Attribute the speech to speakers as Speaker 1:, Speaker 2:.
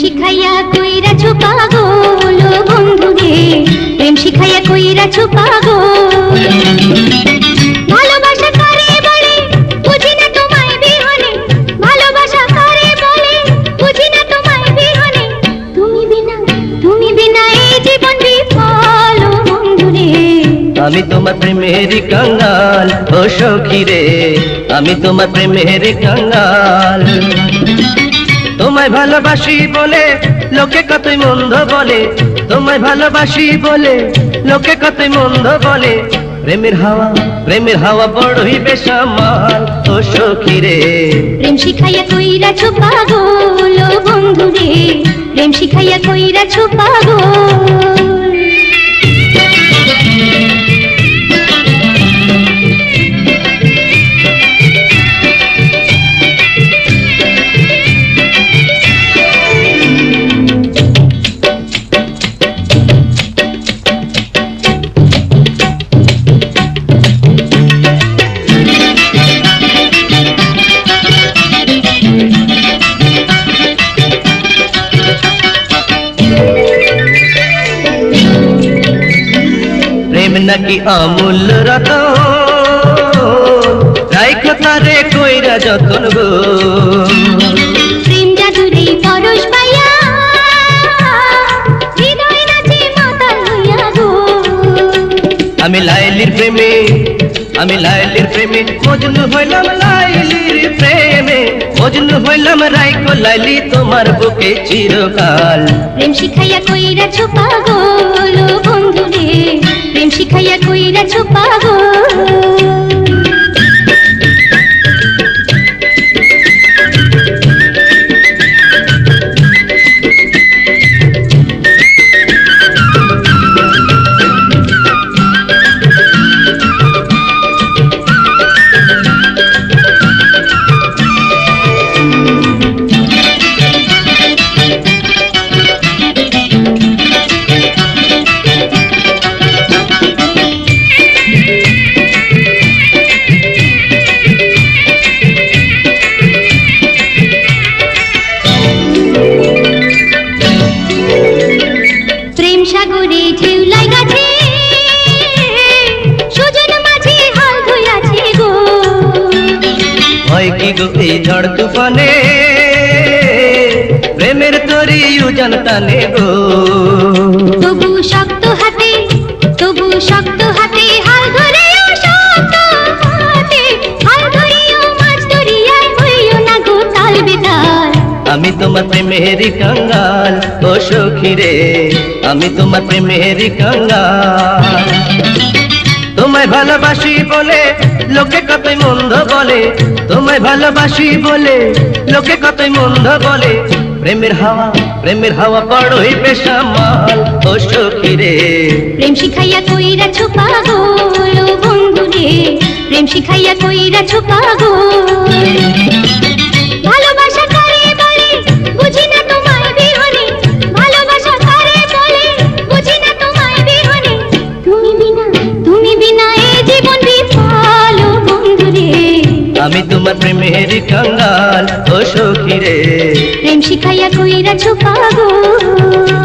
Speaker 1: শিখাইয়া কইরা পাগল ও বন্ধু রে প্রেম শিখাইয়া ভালোবাসা জীবন বিফল ও বন্ধু রে
Speaker 2: আমি তোমার প্রেমের কাঙ্গাল ও সখী রে আমি তোমার প্রেমের কাঙ্গাল তোমায় ভালোবাসি বলে লোকে কতই মন্দ বলে। তোমায় ভালোবাসি বলে লোকে কতই মন্দ বলে। প্রেমের হাওয়া প্রেমের হাওয়া বড়ই বেসামাল ও সখী রে
Speaker 1: প্রেম শিখাইয়া কইরা পাগল ও বন্ধু রে প্রেম শিখাইয়া কইরা পাগল
Speaker 2: নাকি অমূল্য রতন রাইখ তারে কইরা যতন গো।
Speaker 1: প্রেম জাদুরে পরশ পাইয়া গো।
Speaker 2: আমি লাইলির প্রেমে আমি লাইলির প্রেমে মজনু হইলাম লাইলির প্রেমে মজনু হইলাম রাইকো লাইলি তোমার বুকে চিরকাল।
Speaker 1: প্রেম শিখাইয়া কইরা পাগল ও বন্ধু রে শিখাইয়া কইরা পাগল
Speaker 2: হয় গো এই ঝড় তুফানে। প্রেমের তরি উজান টানে গো।
Speaker 1: তবু শক্ত হাতে তবু শক্ত হাতে হাল ধরেও শক্ত হাতে হাল ধরিও মাছ ধরিয়ায় হইও না গো তাল বেতাল।
Speaker 2: আমি তোমার প্রেমের কাঙ্গাল ও সখী রে আমি তোমার প্রেমের কাঙ্গাল। তোমায় ভালোবাসি বলে, লোকে কতই মন্দ বলে। তোমায় ভালোবাসি বলে, লোকে কতই মন্দ বলে। প্রেমের হাওয়া প্রেমের হাওয়া বড়ই বেসামাল ও সখী রে।
Speaker 1: প্রেম শিখাইয়া কইরা ছুপা গো বন্ধু রে। প্রেম শিখাইয়া কইরা ছুপা ভালোবাসা
Speaker 2: তোমার প্রেমের কাঙ্গাল ও সখী রে।
Speaker 1: প্রেম শিখাইয়া কইরা পাগল